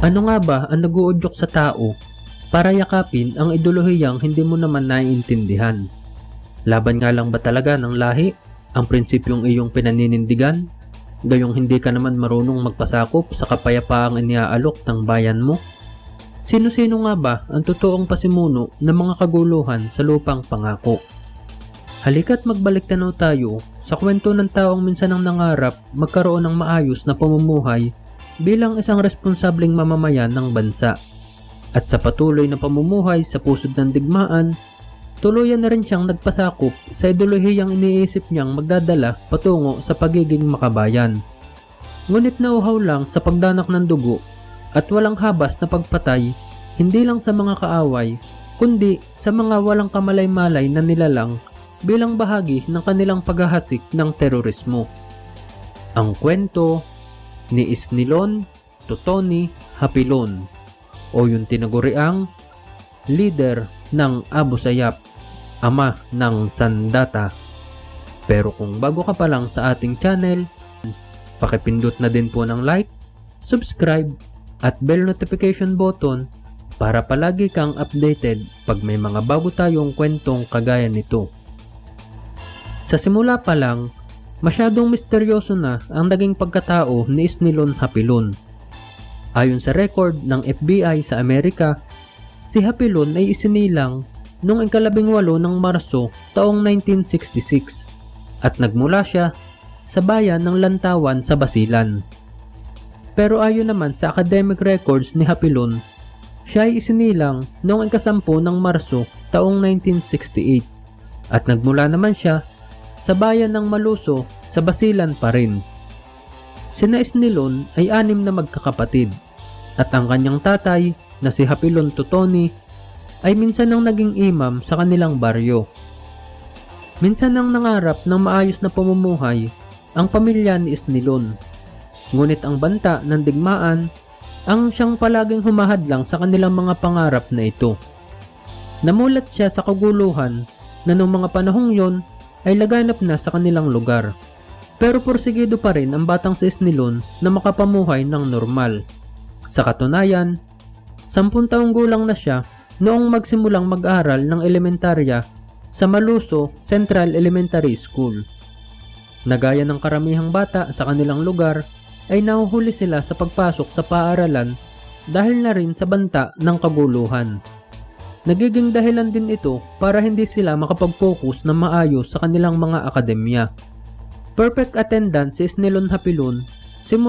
Ano nga ba ang naguudyok sa tao para yakapin ang ideolohiyang hindi mo naman naiintindihan? Laban nga lang ba talaga ng lahi ang prinsipyong iyong pinaninindigan? Gayong hindi ka naman marunong magpasakop sa kapayapaang iniaalok ng bayan mo? Sino-sino nga ba ang totoong pasimuno ng mga kaguluhan sa lupang pangako? Halika't magbalik tanaw tayo sa kwento ng taong minsan ang nangarap magkaroon ng maayos na pamumuhay bilang isang responsableng mamamayan ng bansa. At sa patuloy na pamumuhay sa pusod ng digmaan, tuluyan na rin siyang nagpasakop sa ideolohiyang iniisip niyang magdadala patungo sa pagiging makabayan. Ngunit nauhaw lang sa pagdanak ng dugo at walang habas na pagpatay hindi lang sa mga kaaway kundi sa mga walang kamalay-malay na nilalang bilang bahagi ng kanilang paghahasik ng terorismo. Ang kwento ni Isnilon Totoni Hapilon o yung tinaguriang leader ng Abu Sayyaf, ama ng Sandata. Pero kung bago ka pa lang sa ating channel, pakipindot na din po ng like, subscribe, at bell notification button para palagi kang updated pag may mga bago tayong kwentong kagaya nito. Sa simula pa lang, masyadong misteryoso na ang naging pagkatao ni Isnilon Hapilon. Ayon sa record ng FBI sa Amerika, si Hapilon ay isinilang noong ikalabing walo ng Marso taong 1966 at nagmula siya sa bayan ng Lantawan sa Basilan. Pero ayon naman sa academic records ni Hapilon, siya ay isinilang noong ikasampu ng Marso taong 1968 at nagmula naman siya sa bayan ng Maluso sa Basilan pa rin. Sina Isnilon ay anim na magkakapatid at ang kanyang tatay na si Hapilon Totoni ay minsan nang naging imam sa kanilang baryo. Minsan nang nangarap ng maayos na pamumuhay ang pamilya ni Isnilon. Ngunit ang banta ng digmaan ang siyang palaging humahadlang sa kanilang mga pangarap na ito. Namulat siya sa kaguluhan na noong mga panahong yon ay laganap na sa kanilang lugar. Pero porsigido pa rin ang batang si Isnilon na makapamuhay ng normal. Sa katunayan, sampun taong gulang na siya noong magsimulang mag-aral ng elementarya sa Maluso Central Elementary School. Nagaya ng karamihang bata sa kanilang lugar, ay nahuhuli sila sa pagpasok sa paaralan dahil na rin sa banta ng kaguluhan. Nagiging dahilan din ito para hindi sila makapag-focus na maayos sa kanilang mga akademya. Perfect attendance si Snelon Hapilon